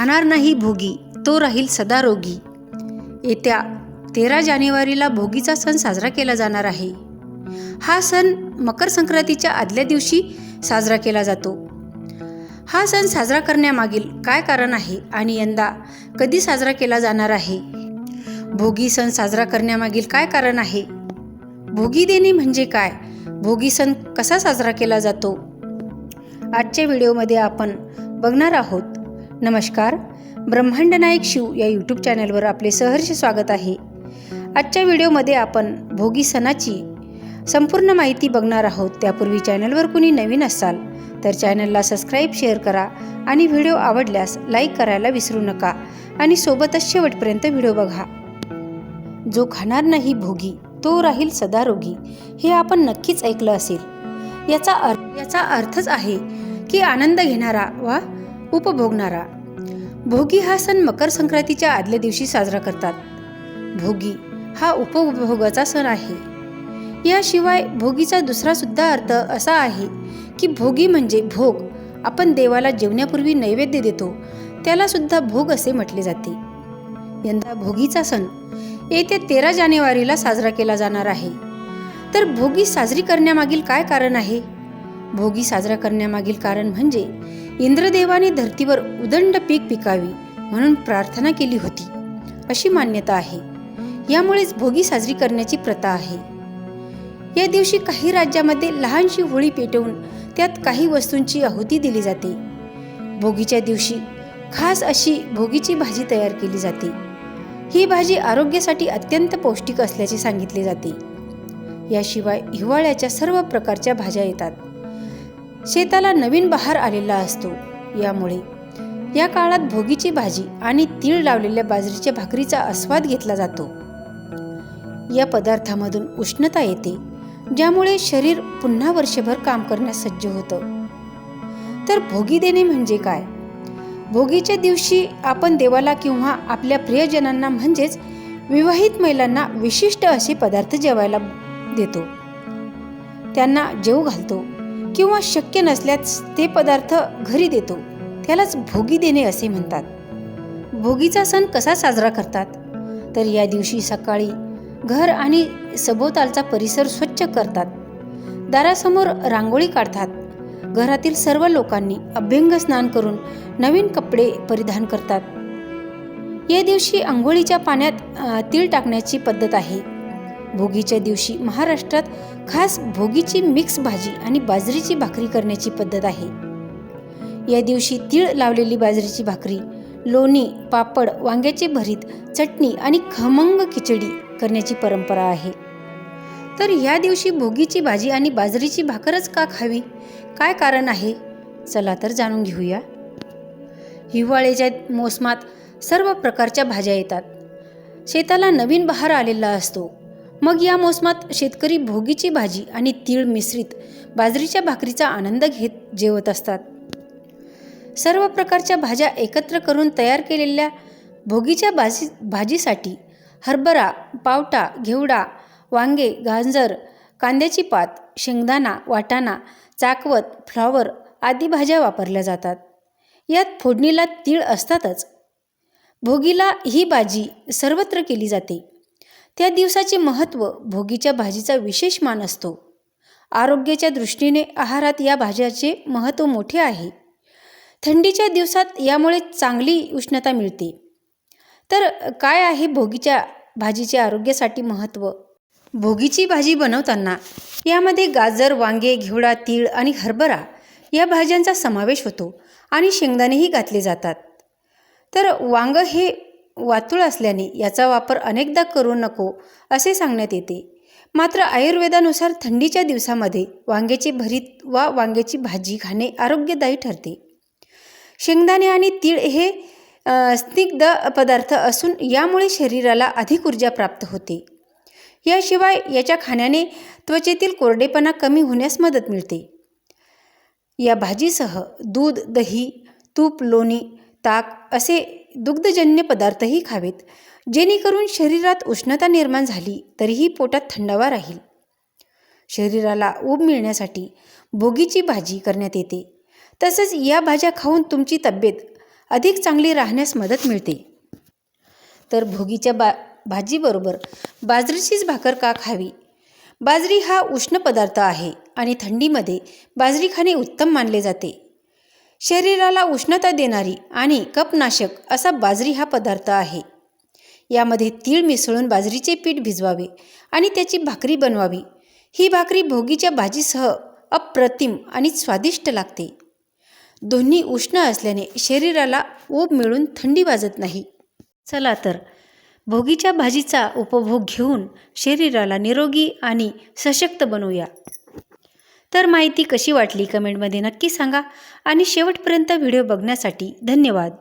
खाणार नाही भोगी तो राहील सदा रोगी. येत्या तेरा जानेवारीला भोगीचा सण साजरा केला जाणार आहे. हा सण मकर संक्रांतीच्या आदल्या दिवशी साजरा केला जातो. हा सण साजरा करण्यामागील काय कारण आहे आणि यंदा कधी साजरा केला जाणार आहे? भोगी सण साजरा करण्यामागील काय कारण आहे? भोगी देणे म्हणजे काय? भोगी सण कसा साजरा केला जातो? आजच्या व्हिडिओमध्ये आपण बघणार आहोत नमस्कार. ब्रह्मांड नायक शिव या यूट्यूब चॅनलवर आपले सहर्ष स्वागत आहे. आजच्या व्हिडिओमध्ये आपण भोगी सणाची संपूर्ण माहिती बघणार आहोत. त्यापूर्वी चॅनलवर कुणी नवीन असाल तर चॅनलला सबस्क्राईब शेअर करा आणि व्हिडिओ आवडल्यास लाईक करायला विसरू नका आणि सोबतच शेवटपर्यंत व्हिडिओ बघा. जो खाणार नाही भोगी तो राहील सदा रोगी हे आपण नक्कीच ऐकलं असेल. याचा अर्थ याचा अर्थच आहे की आनंद घेणारा वा उपभोगणारा. भोगी हा सण मकर संक्रांतीच्या आदल्या दिवशी साजरा करतात. भोगी हा उपभोगाचा सण आहे. याशिवाय भोगीचा दुसरा सुद्धा अर्थ असा आहे की भोगी म्हणजे भोग. आपण देवाला जेवण्यापूर्वी नैवेद्य देतो त्याला सुद्धा भोग असे म्हटले जाते. यंदा भोगीचा सण येत्या तेरा जानेवारीला साजरा केला जाणार आहे. तर भोगी साजरी करण्यामागील काय कारण आहे? भोगी साजरा करण्यामागील कारण म्हणजे इंद्रदेवाने धर्तीवर उदंड पीक पिकावी म्हणून प्रार्थना केली होती. अशी मान्यता आहे. यामुळेच भोगी साजरी करण्याची प्रथा आहे. या दिवशी काही राज्यामध्ये लहानशी होळी पेटवून त्यात काही वस्तूंची आहुती दिली जाते. भोगीच्या दिवशी खास अशी भोगीची भाजी तयार केली जाते. ही भाजी आरोग्यासाठी अत्यंत पौष्टिक असल्याचे सांगितले जाते. याशिवाय हिवाळ्याच्या सर्व प्रकारच्या भाज्या येतात. शेताला नवीन बहार आलेला असतो. यामुळे या काळात भोगीची भाजी आणि तीळ लावलेल्या बाजरीच्या भाकरीचा आस्वाद घेतला जातो. या पदार्थामधून उष्णता येते ज्यामुळे शरीर पुन्हा वर्षभर काम करण्यास सज्ज होतं. तर भोगी देणे म्हणजे काय? भोगीच्या दिवशी आपण देवाला किंवा आपल्या प्रियजनांना म्हणजेच विवाहित महिलांना विशिष्ट असे पदार्थ जेवायला देतो. त्यांना जेव घालतो. किंवा शक्य नसल्यास ते पदार्थ घरी देतो. त्यालाच भोगी देणे असे म्हणतात. भोगीचा सण कसा साजरा करतात? तर या दिवशी सकाळी घर आणि सभोवतालचा परिसर स्वच्छ करतात. दारासमोर रांगोळी काढतात. घरातील सर्व लोकांनी अभ्यंग स्नान करून नवीन कपडे परिधान करतात. या दिवशी आंघोळीच्या पाण्यात तीळ टाकण्याची पद्धत आहे. भोगीच्या दिवशी महाराष्ट्रात खास भोगीची मिक्स भाजी आणि बाजरीची भाकरी करण्याची पद्धत आहे. या दिवशी तीळ लावलेली बाजरीची भाकरी लोणी पापड वांग्याचे भरीत चटणी आणि खमंग खिचडी करण्याची परंपरा आहे. तर या दिवशी भोगीची भाजी आणि बाजरीची भाकरच का खावी? काय कारण आहे? चला तर जाणून घेऊया. हिवाळ्याच्या मोसमात सर्व प्रकारच्या भाज्या येतात. शेताला नवीन बहार आलेला असतो. मग या मोसमात शेतकरी भोगीची भाजी आणि तीळ मिश्रित बाजरीच्या भाकरीचा आनंद घेत जेवत असतात. सर्व प्रकारच्या भाज्या एकत्र करून तयार केलेल्या भोगीच्या भाजी भाजीसाठी हरभरा पावटा घेवडा वांगे गाजर कांद्याची पात शेंगदाणा वाटाणा चाकवत फ्लॉवर आदी भाज्या वापरल्या जातात. यात फोडणीला तीळ असतातच. भोगीला ही भाजी सर्वत्र केली जाते. त्या दिवसाचे महत्त्व भोगीच्या भाजीचा विशेष मान असतो. आरोग्याच्या दृष्टीने आहारात या भाज्याचे महत्त्व मोठे आहे. थंडीच्या दिवसात यामुळे चांगली उष्णता मिळते. तर काय आहे भोगीच्या भाजीचे आरोग्यासाठी महत्त्व? भोगीची भाजी बनवताना यामध्ये गाजर वांगे घेवडा तीळ आणि हरभरा या भाज्यांचा समावेश होतो आणि शेंगदाणेही घातले जातात. तर वांग हे वातुळ असल्याने याचा वापर अनेकदा करू नको असे सांगण्यात येते. मात्र आयुर्वेदानुसार थंडीच्या दिवसामध्ये वांग्याची भरीत वा वांग्याची भाजी खाणे आरोग्यदायी ठरते. शेंगदाणे आणि तीळ हे स्निग्ध पदार्थ असून यामुळे शरीराला अधिक ऊर्जा प्राप्त होते. याशिवाय याच्या खाण्याने त्वचेतील कोरडेपणा कमी होण्यास मदत मिळते. या भाजीसह दूध दही तूप लोणी ताक असे दुग्धजन्य पदार्थही खावेत. जेणेकरून शरीरात उष्णता निर्माण झाली तरीही पोटात थंडावा राहील. शरीराला ऊब मिळण्यासाठी भोगीची भाजी करण्यात येते. तसंच या भाज्या खाऊन तुमची तब्येत अधिक चांगली राहण्यास मदत मिळते. तर भोगीच्या बा भाजीबरोबर बाजरीचीच भाकर का खावी? बाजरी हा उष्ण पदार्थ आहे आणि थंडीमध्ये बाजरी खाणे उत्तम मानले जाते. शरीराला उष्णता देणारी आणि कपनाशक असा बाजरी हा पदार्थ आहे. यामध्ये तीळ मिसळून बाजरीचे पीठ भिजवावे आणि त्याची भाकरी बनवावी. ही भाकरी भोगीच्या भाजीसह अप्रतिम आणि स्वादिष्ट लागते. दोन्ही उष्ण असल्याने शरीराला ऊब मिळून थंडी वाजत नाही. चला तर भोगीच्या भाजीचा उपभोग घेऊन शरीराला निरोगी आणि सशक्त बनवूया. तर माहिती कशी वाटली कमेंटमध्ये नक्की सांगा आणि शेवटपर्यंत व्हिडिओ बघण्यासाठी धन्यवाद.